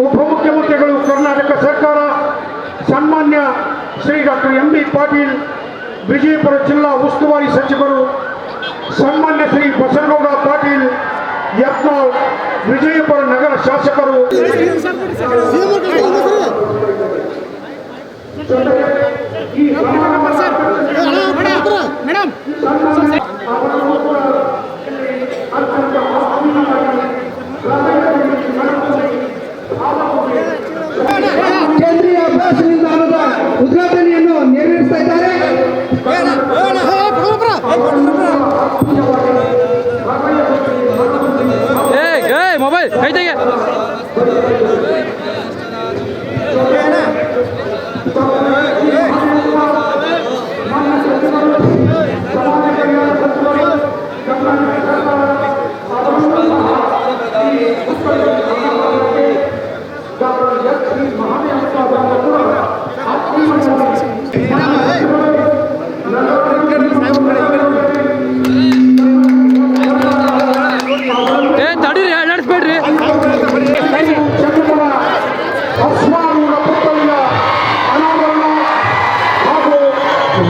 ಉಪಮುಖ್ಯಮಂತ್ರಿಗಳು ಕರ್ನಾಟಕ ಸರ್ಕಾರ, ಸನ್ಮಾನ್ಯ Shri doctor M B Patil, Vijayapura ಜಿಲ್ಲಾ ಉಸ್ತುವಾರಿ ಸಚಿವರು, ಸನ್ಮಾನ್ಯ ಶ್ರೀ ಬಸನಗೌಡ ಪಾಟೀಲ್, ಯತ್ನಾಳ್, ವಿಜಯಪುರ ನಗರ ಶಾಸಕರು. এই এই থেকে Yeah.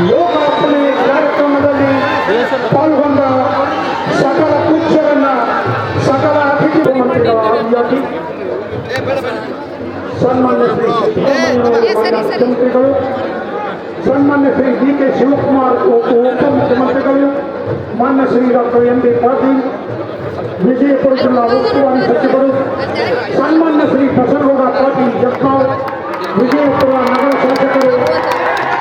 ಲೋಕಾರ್ಪಣೆ ಕಾರ್ಯಕ್ರಮದಲ್ಲಿ ಪಾಲ್ಗೊಂಡ ಸಕಲ ಪೂಜ್ಯರನ್ನ ಸಕಲ ಅತಿಥಿ ಮಂತ್ರಿಗಳ ಆದಿಯಾಗಿ ಸನ್ಮಾನ್ಯ ಶ್ರೀ ಮುಖ್ಯಮಂತ್ರಿಗಳು ಸನ್ಮಾನ್ಯ ಶ್ರೀ ಡಿ ಕೆ ಶಿವಕುಮಾರ್ ಉಪ ಉಪಮುಖ್ಯಮಂತ್ರಿಗಳು ಮಾನ್ಯ Shri doctor M B Patil Vijayapura ಜಿಲ್ಲಾ ಉಸ್ತುವಾರಿ ಸಚಿವರು ಸನ್ಮಾನ್ಯ ಶ್ರೀ ಬಸನಗೌಡ ಪಾಟೀಲ್ ಯತ್ನಾಳ್ ವಿಜಯಪುರ ನಗರ ಶಾಸಕರು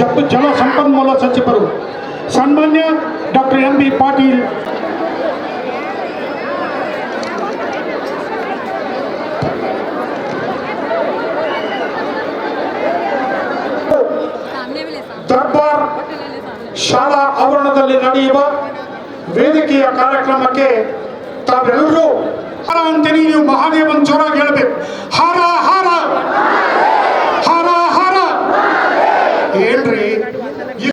शब्द जल संपन्मूल सचिव सन्मान्य डॉक्टर एम बी पाटील दरबार शाला आवरण नड़ीय वेदिक कार्यक्रम के तेलू महादेवन चोर हर हर